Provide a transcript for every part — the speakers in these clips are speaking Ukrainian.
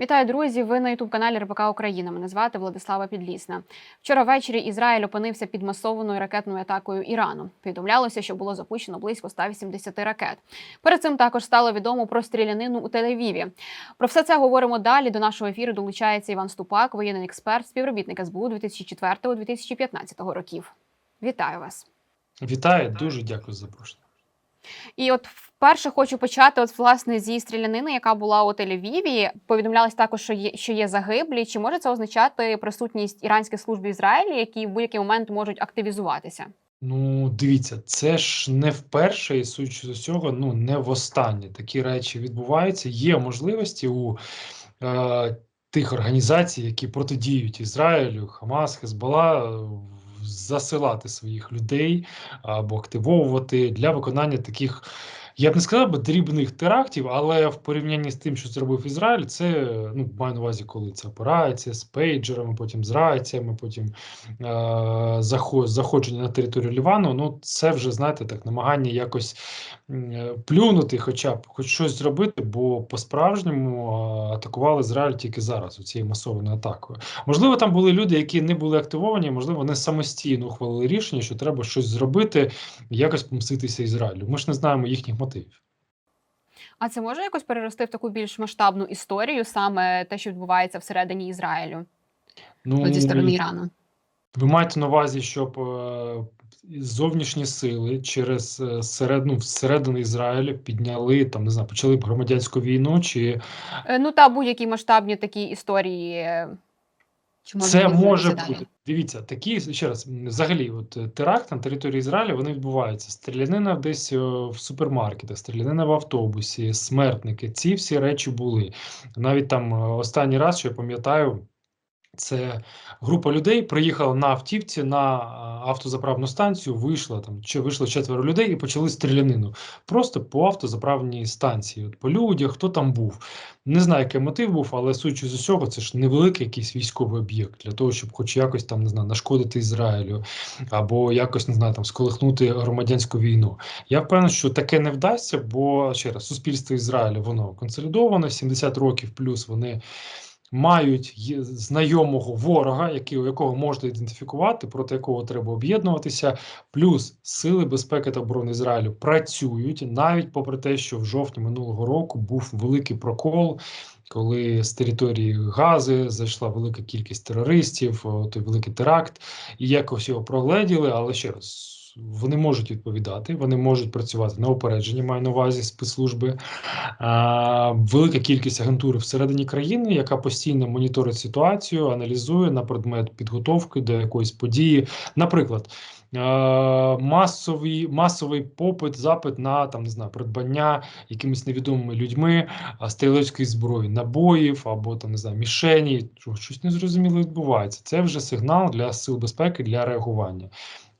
Вітаю, друзі! Ви на ютуб каналі РБК Україна. Мене звати Владислава Підлісна. Вчора ввечері Ізраїль опинився під масованою ракетною атакою Ірану. Повідомлялося, що було запущено близько 180 ракет. Перед цим також стало відомо про стрілянину у Тель-Авіві. Про все це говоримо далі. До нашого ефіру долучається Іван Ступак, воєнний експерт, співробітник СБУ 2004-2015 років. Вітаю вас! Вітаю, дуже дякую за запрошення. І от вперше хочу почати, от власне зі стрілянини, яка була у Тель-Авіві. Повідомлялось також, що є що є загиблі. Чи може це означати присутність іранських служб в Ізраїлі, які в будь-який момент можуть активізуватися? Ну, дивіться, це ж не вперше, і судячи з усього, ну не востаннє. Такі речі відбуваються. Є можливості у е, тих організацій, які протидіють Ізраїлю, Хамас, Хезбола, засилати своїх людей або активовувати для виконання таких. Я б не сказав би дрібних терактів, але в порівнянні з тим, що зробив Ізраїль, це ну маю на увазі, коли це операція з пейджерами, потім з раціями, потім е- заход, заходження на територію Лівану. Ну це вже знаєте так, намагання якось е плюнути, хоча б хоч щось зробити, бо по-справжньому е атакували Ізраїль тільки зараз, у цією масованою атакою. Можливо, там були люди, які не були активовані, можливо, вони самостійно ухвалили рішення, що треба щось зробити, якось помститися Ізраїлю. Ми ж не знаємо їхніх мотивів. А це може якось перерости в таку більш масштабну історію, саме те, що відбувається всередині Ізраїлю Ну, зі сторони Ірану? Ви маєте на увазі, щоб е, зовнішні сили через е, серед, ну, всередину Ізраїля підняли там, не знаю, почали б громадянську війну, чи Е, Ну та будь-які масштабні такі історії. Можуть це може далі? бути. Дивіться, такі ще раз, взагалі, от е, теракт на території Ізраїля вони відбуваються. Стрілянина десь е, в супермаркетах, стрілянина в автобусі, смертники. Ці всі речі були. Навіть там е, останній раз, що я пам'ятаю. Це група людей приїхала на автівці на автозаправну станцію. Вийшла там чи вийшло четверо людей і почали стрілянину. Просто по автозаправній станції. От по людях, хто там був. Не знаю, який мотив був, але судячи з усього, це ж невеликий якийсь військовий об'єкт для того, щоб хоч якось там не знаю, нашкодити Ізраїлю або якось не знаю, там сколихнути громадянську війну. Я впевнений, що таке не вдасться, бо ще раз суспільство Ізраїля воно консолідоване, 70 років плюс вони мають знайомого ворога, який, якого можна ідентифікувати, проти якого треба об'єднуватися. Плюс сили безпеки та оборони Ізраїлю працюють навіть попри те, що в жовтні минулого року був великий прокол. Коли з території Гази зайшла велика кількість терористів, той великий теракт, і якось його прогледіли, але ще раз. Вони можуть відповідати, вони можуть працювати на опередженні, маю на увазі спецслужби. А, велика кількість агентури всередині країни, яка постійно моніторить ситуацію, аналізує на предмет підготовки до якоїсь події. Наприклад, е, масовий, масовий попит, запит на там не знаю, придбання якимись невідомими людьми а, стрілецької зброї, набоїв або там не знаю, мішені. Що- Щось незрозуміло відбувається. Це вже сигнал для сил безпеки для реагування.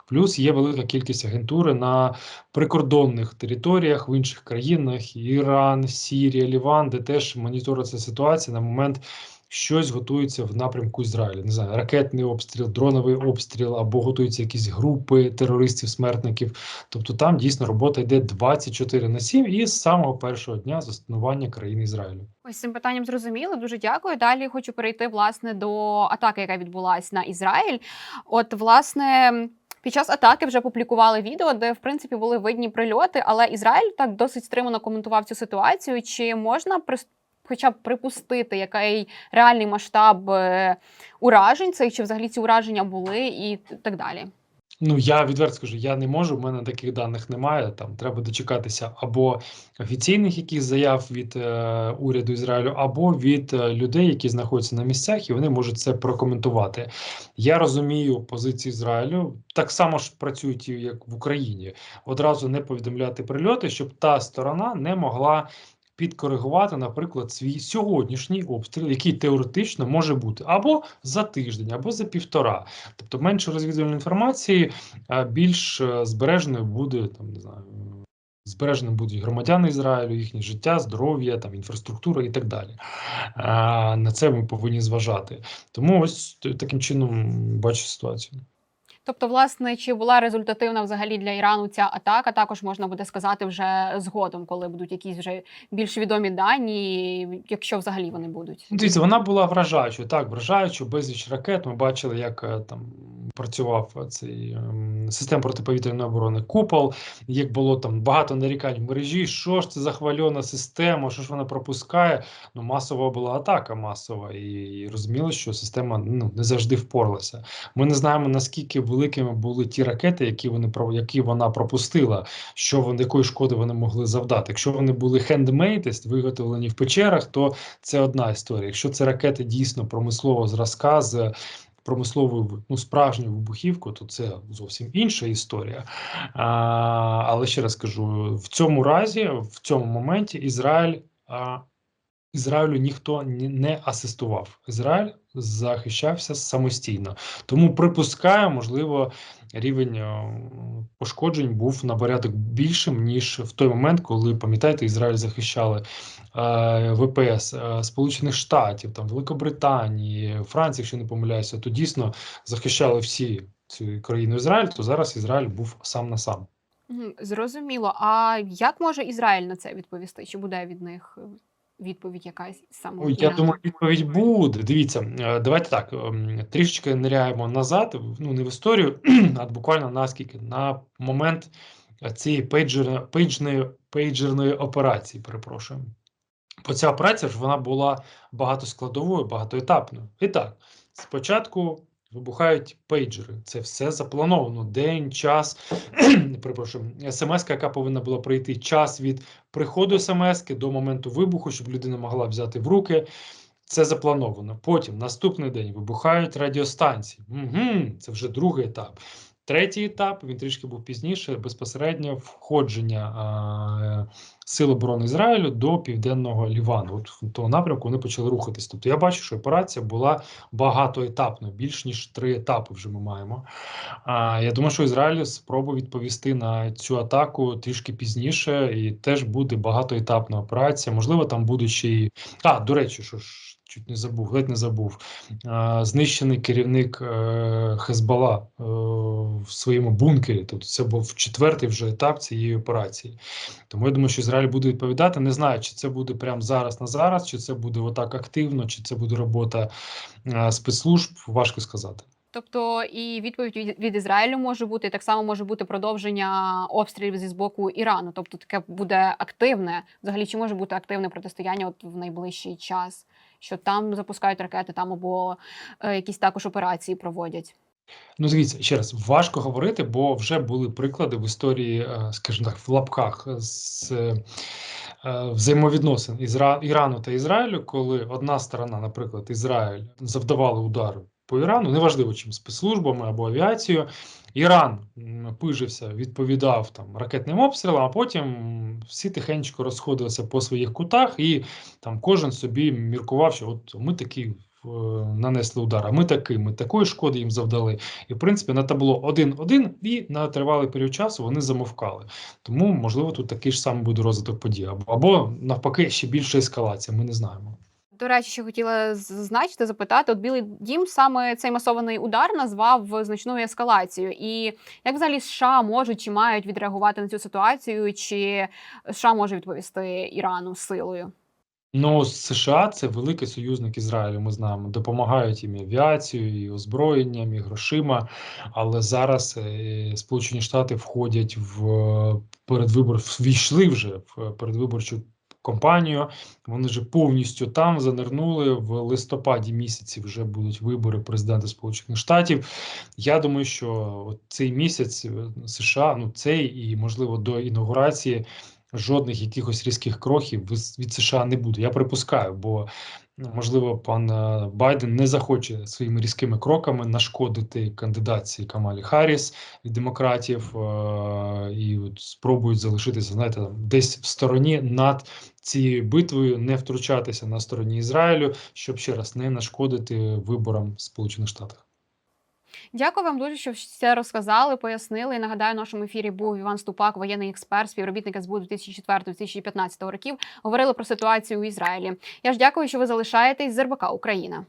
Плюс є велика кількість агентури на прикордонних територіях в інших країнах: Іран, Сірія, Ліван, де теж моніториться ситуація на момент. Щось готується в напрямку Ізраїля. Не знаю, ракетний обстріл, дроновий обстріл, або готуються якісь групи терористів, смертників. Тобто там дійсно робота йде 24 на 7 і з самого першого дня заснування країни Ізраїлю. Ось цим питанням зрозуміло. Дуже дякую. Далі хочу перейти власне до атаки, яка відбулася на Ізраїль. От, власне. Під час атаки вже публікували відео, де в принципі були видні прильоти, але Ізраїль так досить стримано коментував цю ситуацію. Чи можна хоча б припустити, який реальний масштаб е, уражень цих, чи взагалі ці ураження були, і так далі? Ну я відверто скажу, я не можу. в мене таких даних немає. Там треба дочекатися або офіційних якихось заяв від е, уряду Ізраїлю, або від е, людей, які знаходяться на місцях, і вони можуть це прокоментувати. Я розумію позицію Ізраїлю. Так само ж працюють як в Україні. Одразу не повідомляти прильоти, щоб та сторона не могла. Підкоригувати, наприклад, свій сьогоднішній обстріл, який теоретично може бути або за тиждень, або за півтора. Тобто менше розвідувальної інформації, а більш е, збережною буде там, не знаю, збереженим будуть громадяни Ізраїлю, їхнє життя, здоров'я, там інфраструктура і так далі. На це ми повинні зважати. Тому ось таким чином бачу ситуацію. Тобто, власне, чи була результативна взагалі для Ірану ця атака? Також можна буде сказати вже згодом, коли будуть якісь вже більш відомі дані, якщо взагалі вони будуть. Дивіться, вона була вражаючою. Так, вражаючою, безліч ракет. Ми бачили, як е, там працював цей ем, система протиповітряної оборони Купол, як було там багато нарікань в мережі. Що ж це за хвальона система? Що ж вона пропускає? Ну, масова була атака масова, і, і розуміло, що система ну не завжди впоралася. Ми не знаємо наскільки великими були ті ракети, які вони які вона пропустила, що вони якої шкоди вони могли завдати. Якщо вони були handmade, виготовлені в печерах, то це одна історія. Якщо це ракети дійсно промислового зразка з промисловою ну, справжню вибухівку, то це зовсім інша історія. А, але ще раз кажу: в цьому разі, в цьому моменті, Ізраїль. А, Ізраїлю ніхто не асистував. Ізраїль захищався самостійно. Тому припускаю, можливо, рівень е, пошкоджень був на порядок більшим, ніж в той момент, коли, пам'ятаєте, Ізраїль захищали е, ВПС е, Сполучених Штатів, там Великобританії, Франції, якщо не помиляюся, то дійсно захищали всі цю країну Ізраїль, то зараз Ізраїль був сам на сам. Зрозуміло. А як може Ізраїль на це відповісти? Чи буде від них відповідь якась саме? Я думаю, відповідь буде. Дивіться, е, давайте так ем, трішечки ниряємо назад, ну не в історію, а буквально наскільки на момент цієї пейджер, пейджної, пейджерної операції. Перепрошую. Бо ця операція ж вона була багатоскладовою, багатоетапною. І так, спочатку вибухають пейджери. Це все заплановано. День, час, перепрошую, смс, яка повинна була пройти час від приходу смс до моменту вибуху, щоб людина могла взяти в руки. Це заплановано. Потім наступний день вибухають радіостанції. Угу, це вже другий етап. Третій етап він трішки був пізніше. Безпосередньо входження а, Сил оборони Ізраїлю до південного Лівану. От в того напрямку вони почали рухатись. Тобто я бачу, що операція була багатоетапною, більш ніж три етапи вже ми маємо. А, я думаю, що Ізраїль спробує відповісти на цю атаку трішки пізніше, і теж буде багатоетапна операція. Можливо, там й. А, до речі, що ж чуть не забув, ледь не забув. Знищений керівник е, Хезбала е, в своєму бункері. Тобто це був четвертий вже етап цієї операції. Тому я думаю, що Ізраїль буде відповідати. Не знаю, чи це буде прямо зараз на зараз, чи це буде отак активно, чи це буде робота е, спецслужб. Важко сказати. Тобто і відповідь від, Ізраїлю може бути, так само може бути продовження обстрілів зі з боку Ірану. Тобто таке буде активне. Взагалі, чи може бути активне протистояння от в найближчий час? Що там запускають ракети, там або е, якісь також операції проводять. Ну, дивіться, ще раз, важко говорити, бо вже були приклади в історії, е, скажімо так, в лапках з е, взаємовідносин Ізра... Ірану та Ізраїлю, коли одна сторона, наприклад, Ізраїль, завдавала удару по Ірану, неважливо чим спецслужбами або авіацією. Іран пижився, відповідав там ракетним обстрілам, а потім всі тихенько розходилися по своїх кутах, і там кожен собі міркував, що от ми такі е, нанесли удар, а ми такий, ми такої шкоди їм завдали. І в принципі на табло 1-1, і на тривалий період часу вони замовкали. Тому, можливо, тут такий ж самий буде розвиток подій. Або, навпаки, ще більша ескалація. Ми не знаємо. До речі, ще хотіла зазначити, запитати. От Білий Дім саме цей масований удар назвав значною ескалацією. І як взагалі США можуть чи мають відреагувати на цю ситуацію, чи США може відповісти Ірану силою? Ну, США це великий союзник Ізраїлю. Ми знаємо, допомагають їм і авіацією, і озброєнням, і грошима. Але зараз е, Сполучені Штати входять в е, передвибор, ввійшли вже в передвиборчу кампанію. Вони вже повністю там занирнули. В листопаді місяці вже будуть вибори президента Сполучених Штатів. Я думаю, що цей місяць е, США, ну цей і можливо до інаугурації жодних якихось різких кроків від- США не буде. Я припускаю, бо можливо пан е, Байден не захоче своїми різкими кроками нашкодити кандидатці Камалі Харріс від демократів е, і от спробують залишитися, знаєте, десь в стороні над цією битвою, не втручатися на стороні Ізраїлю, щоб ще раз не нашкодити виборам Сполучених Штатах. Дякую вам дуже, що все розказали, пояснили. І нагадаю, в нашому ефірі був Іван Ступак, воєнний експерт, співробітник СБУ 2004-2015 років. Говорили про ситуацію у Ізраїлі. Я ж дякую, що ви залишаєтесь з РБК Україна.